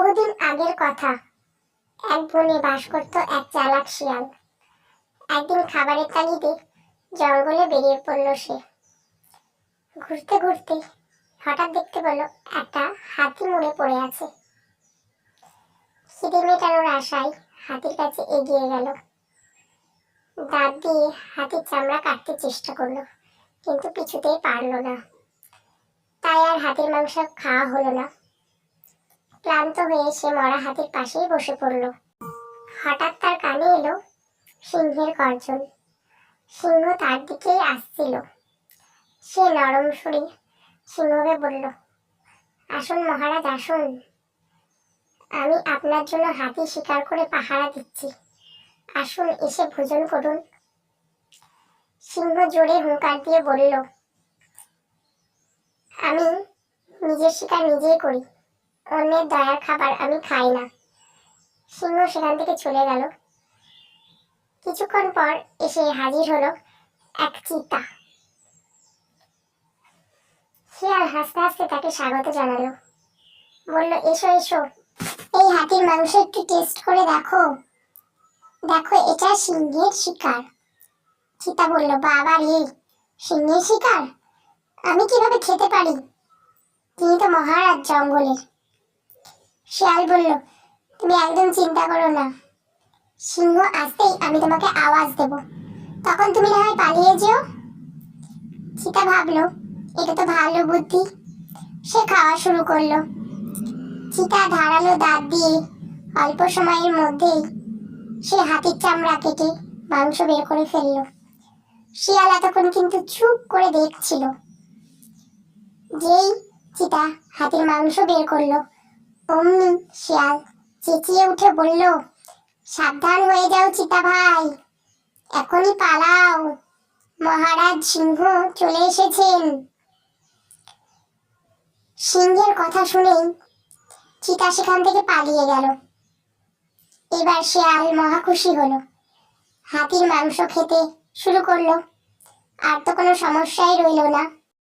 বহুদিন আগের কথা। এক বনে বাস করত এক চালাক শিয়াল। একদিন খাবারের তাগিদে জঙ্গলে বেরিয়ে পড়ল সে। ঘুরতে ঘুরতে হঠাৎ দেখতে পেল একটা হাতি মরে পড়ে আছে। খিদে মেটানোর আশায় হাতির কাছে এগিয়ে গেল। দাঁত দিয়ে হাতির চামড়া কাটতে চেষ্টা করল, কিন্তু কিছুতেই পারল না। তাই আর হাতির মাংস খাওয়া হলো না। ক্লান্ত হয়ে সে মরা হাতির পাশেই বসে পড়ল। হঠাৎ তার কানে এলো সিংহের গর্জন। সিংহ তার দিকেই আসছিল। সে নরম সুরে সিংহকে বলল, আসুন মহারাজ, আসুন। আমি আপনার জন্য হাতি শিকার করে পাহারা দিচ্ছি। আসুন, এসে ভোজন করুন। সিংহ জোরে হুঙ্কার দিয়ে বলল, আমি নিজের শিকার নিজেই করি। অন্যের দয়ার খাবার আমি খাই না। সিংহ সেখান থেকে চলে গেল। কিছুক্ষণ পর এসে হাজির হলো এক চিতা। শিয়াল হাসতে হাসতে তাকে স্বাগত জানালো। বলল, এসো এসো। এই হাতির মাংস একটু টেস্ট করে দেখো। দেখো, এটা সিংহের শিকার। চিতা বলল, বাবা রে, সিংহের শিকার? আমি কীভাবে খেতে পারি? তিনি তো মহারাজ জঙ্গলের। শিয়াল বলল, তুমি একদম চিন্তা করো না। সিংহ আসতেই আমি তোমাকে আওয়াজ দেব। তখন তুমি না হয় পালিয়ে যেও? চিতা ভাবলো, এটা তো ভালো বুদ্ধি। সে খাওয়া শুরু করল। চিতা ধারালো দাঁত দিয়ে অল্প সময়ের মধ্যেই সে হাতির চামড়া কেটে মাংস বের করে ফেলল। শিয়াল এতক্ষণ কিন্তু চুপ করে দেখছিল। যেই চিতা হাতির মাংস বের করল অমনি শিয়াল চেঁচিয়ে উঠে বলল, সাবধান হয়ে যাও চিতা ভাই, এখনই পালাও। মহারাজ সিংহ চলে এসেছেন। সিংহের কথা শুনেই চিতা সেখান থেকে পালিয়ে গেল। এবার শিয়াল মহা খুশি হলো। হাতির মাংস খেতে শুরু করল। আর তো কোনো সমস্যাই রইল না।